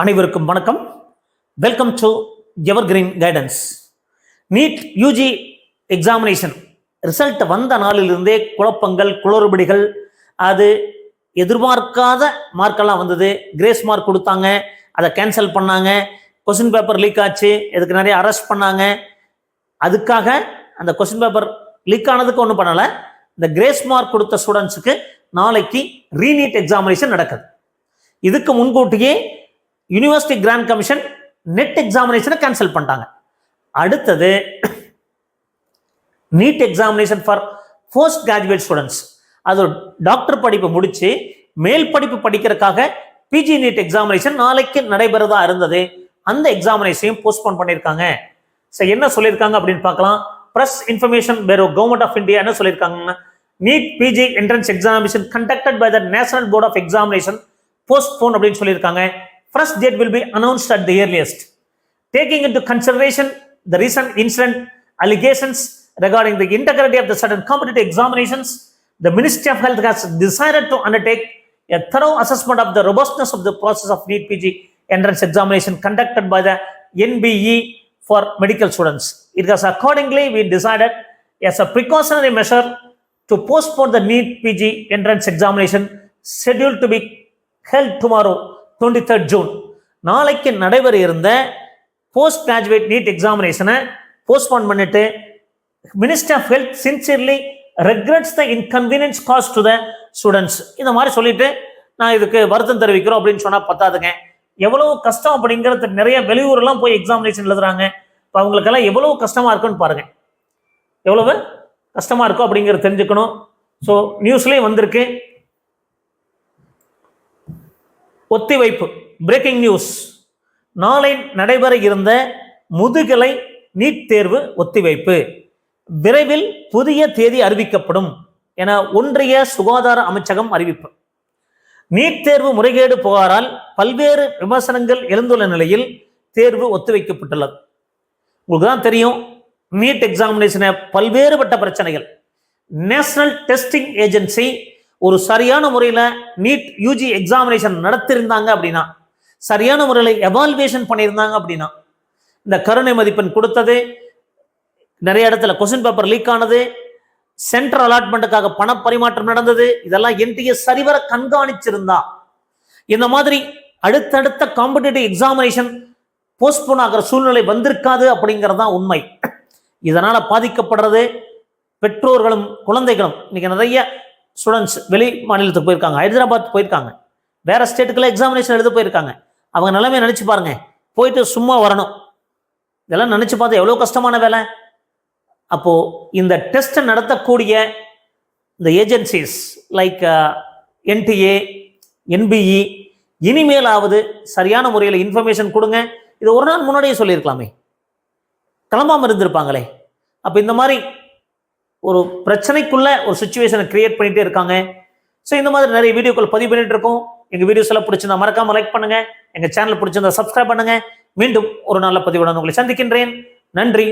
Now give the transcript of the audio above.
அனைவருக்கும் வணக்கம். Welcome to ever green guidance NEET UG examination result வந்த நாளிலிருந்தே குழப்பங்கள் குளறுபடிகள் அது எதிர்பார்க்காத மார்க்கெல்லாம் வந்தது. கிரேஸ் மார்க் கொடுத்தாங்க அதை கேன்சல் பண்ணாங்க. கொஸ்டின் பேப்பர் லீக் ஆச்சு இதுக்கு நிறைய அரெஸ்ட் பண்ணாங்க. அதுக்காக அந்த கொஸ்டின் பேப்பர் லீக் ஆனதுக்கு ஒன்றும் பண்ணலை. இந்த கிரேஸ் மார்க் கொடுத்த ஸ்டூடெண்ட்ஸுக்கு நாளைக்கு ரீநீட் எக்ஸாமினேஷன் நடக்குது. இதுக்கு முன்கூட்டியே யூனிவர்சிட்டி கிராண்ட் கமிஷன் நெட் எக்ஸாமினேஷனை கேன்சல் பண்ணிட்டாங்க. அடுத்தது NEET examination for post graduate students அது டாக்டர் படிப்பு முடித்து மேல் படிப்பு படிக்கிறதுக்காக பிஜி நீட் எக்ஸாமினேஷன் நாளைக்கு நடைபெறதா இருந்தது. அந்த எக்ஸாமினேஷனையும் போஸ்ட்போன் பண்ணியிருக்காங்க. ஸோ என்ன சொல்லியிருக்காங்க அப்படின்னு பார்க்கலாம். Press Information Bureau Government of India என்ன சொல்லியிருக்காங்கன்னா NEET PG entrance examination conducted by the National Board of Examination postpone அப்படின்னு சொல்லியிருக்காங்க. first date will be announced at the earliest. Taking into consideration the recent incident allegations regarding the integrity of the certain competitive examinations, the Ministry of Health has decided to undertake a thorough assessment of the robustness of the process of NEET PG entrance examination conducted by the NBE for medical students. It has accordingly we decided as a precautionary measure to postpone the NEET PG entrance examination scheduled to be held tomorrow twenty third June நாளைக்கு நடைபெற இருந்த post graduate NEET எக்ஸாமினேஷனை postpone பண்ணிட்டு minister of health sincerely regrets the inconvenience caused to the students இந்த மாதிரி சொல்லிட்டு நான் இதுக்கு வருத்தம் தெரிவிக்கிறோம் அப்படின்னு சொன்னால் பத்தாதுங்க. எவ்வளவு கஷ்டம் அப்படிங்கிறது நிறைய வெளியூர்லாம் போய் எக்ஸாமினேஷன் எழுதுறாங்க. இப்போ அவங்களுக்கெல்லாம் எவ்வளவு கஷ்டமாக இருக்குன்னு பாருங்கள் எவ்வளவு கஷ்டமாக இருக்கும் அப்படிங்கிறத தெரிஞ்சுக்கணும். ஸோ நியூஸ்லேயும் வந்திருக்கு. ஒத்திவைப்பு பிரேக்கிங் நியூஸ் நாளை நடைபெற இருந்த முதுகலை நீட் தேர்வு ஒத்திவைப்பு. விரைவில் புதிய தேதி அறிவிக்கப்படும் என ஒன்றிய சுகாதார அமைச்சகம் அறிவிப்பு. நீட் தேர்வு முறைகேடு புகாரால் பல்வேறு விமர்சனங்கள் எழுந்துள்ள நிலையில் தேர்வு ஒத்திவைக்கப்பட்டுள்ளது. உங்களுக்கு தான் தெரியும் நீட் எக்ஸாமினேஷனை பல்வேறுபட்ட பிரச்சனைகள். நேஷனல் டெஸ்டிங் ஏஜென்சி ஒரு சரியான முறையில் நீட் யூஜி எக்ஸாமினேஷன் நடத்திருந்தாங்க அப்படின்னா சரியான முறையில் எவால்வேஷன் பண்ணியிருந்தாங்க அப்படின்னா இந்த கருணை மதிப்பெண் கொடுத்தது நிறைய இடத்துல கொஸ்டின் பேப்பர் லீக் ஆனது சென்ட்ரல் அலாட்மெண்ட்டுக்காக பண பரிமாற்றம் நடந்தது இதெல்லாம் என்டிஏ சரிவர கண்காணிச்சிருந்தா இந்த மாதிரி அடுத்தடுத்த காம்படிட்டிவ் எக்ஸாமினேஷன் போஸ்ட்போன் ஆகிற சூழ்நிலை வந்திருக்காது அப்படிங்கிறது தான் உண்மை. இதனால் பாதிக்கப்படுறது பெற்றோர்களும் குழந்தைகளும். இன்னைக்கு நிறைய ஸ்டூடெண்ட்ஸ் வெளி மாநிலத்துக்கு போயிருக்காங்க. ஹைதராபாத் போயிருக்காங்க. வேறு ஸ்டேட்டுக்கெல்லாம் எக்ஸாமினேஷன் எழுத போயிருக்காங்க. அவங்க நிலைமையை நினச்சி பாருங்க. போயிட்டு சும்மா வரணும். இதெல்லாம் நினச்சி பார்த்தா எவ்வளோ கஷ்டமான வேலை? அப்போது இந்த டெஸ்ட்டை நடத்தக்கூடிய இந்த ஏஜென்சிஸ் லைக் என்டிஏ என்பிஇ இனிமேலாவது சரியான முறையில் இன்ஃபர்மேஷன் கொடுங்க. இது ஒரு நாள் முன்னாடியே சொல்லியிருக்கலாமே. கிளம்பாமல் இருந்திருப்பாங்களே. அப்போ இந்த மாதிரி ஒரு பிரச்சனைக்குள்ள ஒரு சுச்சுவேஷனை கிரியேட் பண்ணிட்டே இருக்காங்க. ஸோ இந்த மாதிரி நிறைய வீடியோக்கள் பதிவு பண்ணிட்டு இருக்கோம். எங்க வீடியோஸ் எல்லாம் பிடிச்சிருந்தா மறக்காம லைக் பண்ணுங்க. எங்க சேனல் பிடிச்சிருந்தா சப்ஸ்கிரைப் பண்ணுங்க. மீண்டும் ஒரு நல்ல பதிவுடன் உங்களை சந்திக்கின்றேன். நன்றி.